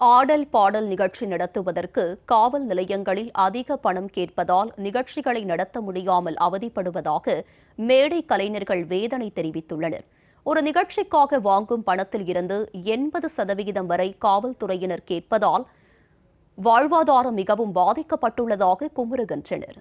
ஆடல் பாடல் நிகழ்ச்சி நடத்துவதற்கு காவல் நிலையங்களில் அதிக பணம் கேட்பதால் நிகழ்ச்சிகளை நடத்த முடியாமல் அவதிப்படுவதாக மேடை கலைஞர்கள் வேதனை தெரிவித்துள்ளனர். ஒரு நிகழ்ச்சிக்காக வாங்கும் பணத்தில் இருந்து எண்பது சதவிகிதம் வரை காவல்துறையினர் கேட்பதால் வாழ்வாதாரம் மிகவும் பாதிக்கப்பட்டுள்ளதாக குமுறுகின்றனர்.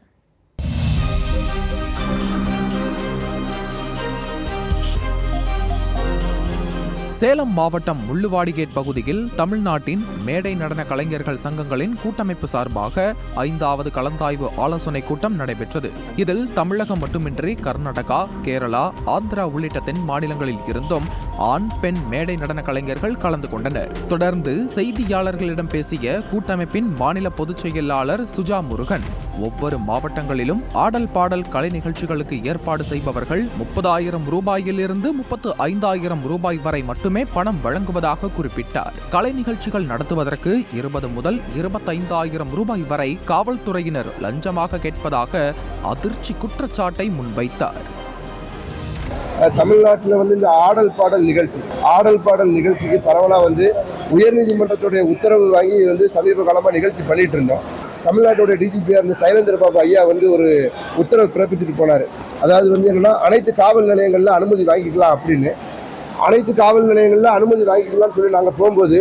சேலம் மாவட்டம் முள்ளுவாடிகேட் பகுதியில் தமிழ்நாட்டின் மேடை நடன கலைஞர்கள் சங்கங்களின் கூட்டமைப்பு சார்பாக ஐந்தாவது கலந்தாய்வு ஆலோசனை கூட்டம் நடைபெற்றது. இதில் தமிழகம் மட்டுமின்றி கர்நாடகா கேரளா ஆந்திரா உள்ளிட்ட தென் மாநிலங்களில் இருந்தும் ஆண் பெண் மேடை நடன கலைஞர்கள் கலந்து கொண்டனர். தொடர்ந்து செய்தியாளர்களிடம் பேசிய கூட்டமைப்பின் மாநில பொதுச் செயலாளர் சுஜா முருகன் ஒவ்வொரு மாவட்டங்களிலும் ஆடல் பாடல் கலை நிகழ்ச்சிகளுக்கு ஏற்பாடு செய்பவர்கள் முப்பதாயிரம் ரூபாயிலிருந்து முப்பத்து ஐந்தாயிரம் ரூபாய் வரை மட்டும் பணம் வழங்குவதாக குறிப்பிட்டார். கலை நிகழ்ச்சிகள் நடத்துவதற்கு இருபது முதல் இருபத்தைந்தாயிரம் ரூபாய் வரை காவல்துறையினர் லஞ்சமாக கேட்பதாக அதிர்ச்சி குற்றச்சாட்டை முன்வைத்தார். தமிழ்நாட்டில் வந்து இந்த ஆடல் பாடல் நிகழ்ச்சி ஆடல் பாடல் நிகழ்ச்சிக்கு பரவலாக வந்து உயர்நீதிமன்றத்துடைய உத்தரவு வாங்கி வந்து சமீப காலமாக நிகழ்ச்சி பண்ணிட்டு இருந்தோம். தமிழ்நாட்டோட டிஜிபியாக இருந்த சைலேந்திர பாபு ஐயா வந்து ஒரு உத்தரவு பிறப்பித்துட்டு போனார். அதாவது வந்து என்னென்னா அனைத்து காவல் நிலையங்களில் அனுமதி வாங்கிக்கலாம் அப்படின்னு. அனைத்து காவல் நிலையங்களில் அனுமதி வாங்கிக்கலாம்னு சொல்லி நாங்கள் போகும்போது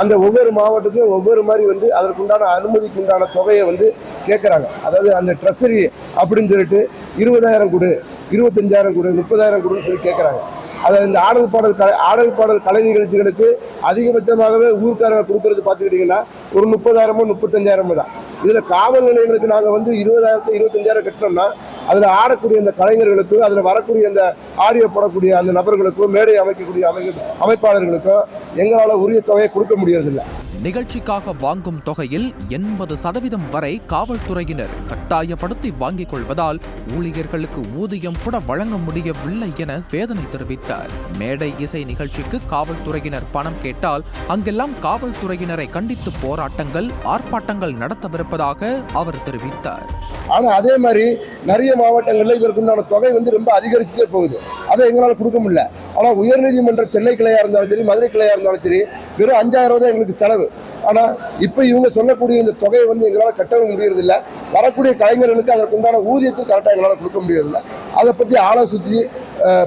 அந்த ஒவ்வொரு மாவட்டத்திலும் ஒவ்வொரு மாதிரி வந்து அதற்குண்டான அனுமதிக்கு உண்டான தொகையை வந்து கேட்குறாங்க அதாவது அந்த ட்ரெஸரி அப்படின்னு சொல்லிட்டு இருபதாயிரம் கொடு இருபத்தஞ்சாயிரம் கொடு முப்பதாயிரம் கொடுன்னு சொல்லி கேட்குறாங்க அதாவது இந்த ஆடல் பாடல் கலை ஆடல் பாடல் கலை நிகழ்ச்சிகளுக்கு அதிகபட்சமாகவே ஊர்க்காரங்க கொடுக்கறது பார்த்துக்கிட்டிங்கன்னா ஒரு முப்பதாயிரமோ முப்பத்தஞ்சாயிரமோ தான். இதில் காவல் நிலையங்களுக்கு நாங்கள் வந்து இருபதாயிரத்து இருபத்தஞ்சாயிரம் கட்டினோம்னா அதில் ஆடக்கூடிய அந்த கலைஞர்களுக்கு அதில் வரக்கூடிய அந்த ஆடியோ போடக்கூடிய அந்த நபர்களுக்கும் மேடை அமைக்கக்கூடிய அமை அமைப்பாளர்களுக்கும் எங்களால் உரிய தொகையை கொடுக்க முடியறதில்லை. நிகழ்ச்சிக்காக வாங்கும் தொகையில் எண்பது சதவீதம் வரை காவல்துறையினர் கட்டாயப்படுத்தி வாங்கிக் கொள்வதால் ஊழியர்களுக்கு ஊதியம் கூட வழங்க முடியவில்லை என வேதனை தெரிவித்தார். மேடை இசை நிகழ்ச்சிக்கு காவல்துறையினர் பணம் கேட்டால் அங்கெல்லாம் காவல்துறையினரை கண்டித்து போராட்டங்கள் ஆர்ப்பாட்டங்கள் நடத்தவிருப்பதாக அவர் தெரிவித்தார். ஆனால் அதே மாதிரி நிறைய மாவட்டங்களில் இதற்குண்டான தொகை வந்து ரொம்ப அதிகரிச்சுட்டே போகுது. அதை எங்களால் கொடுக்க முடியல. ஆனால் உயர்நீதிமன்ற சென்னை கிளையாக இருந்தாலும் சரி மதுரை கிளையாக இருந்தாலும் சரி வெறும் அஞ்சாயிரம் தான் எங்களுக்கு செலவு. ஆனால் இப்போ இவங்க சொல்லக்கூடிய இந்த தொகையை வந்து எங்களால் கட்டவும் முடியறதில்ல. வரக்கூடிய கலைஞர்களுக்கு அதற்குண்டான ஊதியத்தை கரெக்டாக எங்களால் கொடுக்க முடியறதில்ல. அதை பற்றி ஆலோசித்து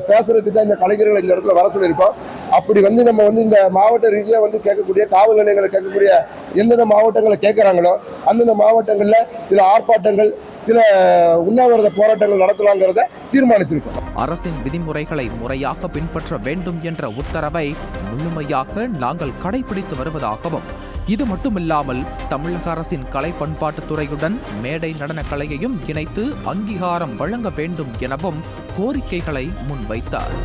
பேசுறதுக்கு தான் இந்த கலைஞர்களை இந்த இடத்துல வர சொல்லியிருக்கோம். அப்படி வந்து நம்ம வந்து இந்த மாவட்ட ரீதியாக வந்து கேட்கக்கூடிய காவல் நிலையங்களை கேட்கக்கூடிய எந்தெந்த மாவட்டங்களை கேட்குறாங்களோ அந்தந்த மாவட்டங்களில் சில ஆர்ப்பாட்டங்கள் சில உண்ணாவிரத போராட்டங்கள் நடத்தலாங்கிறத தீர்மானித்திருக்கோம். அரசின் விதிமுறைகளை முறையாக பின்பற்ற வேண்டும் என்ற உத்தரவை முழுமையாக நாங்கள் கடைபிடித்து வருவதாகவும் இது மட்டுமில்லாமல் தமிழக அரசின் கலை பண்பாட்டு துறையுடன் மேடை நடன கலையையும் இணைத்து அங்கீகாரம் வழங்க வேண்டும் எனவும் கோரிக்கைகளை முன்வைத்தார்.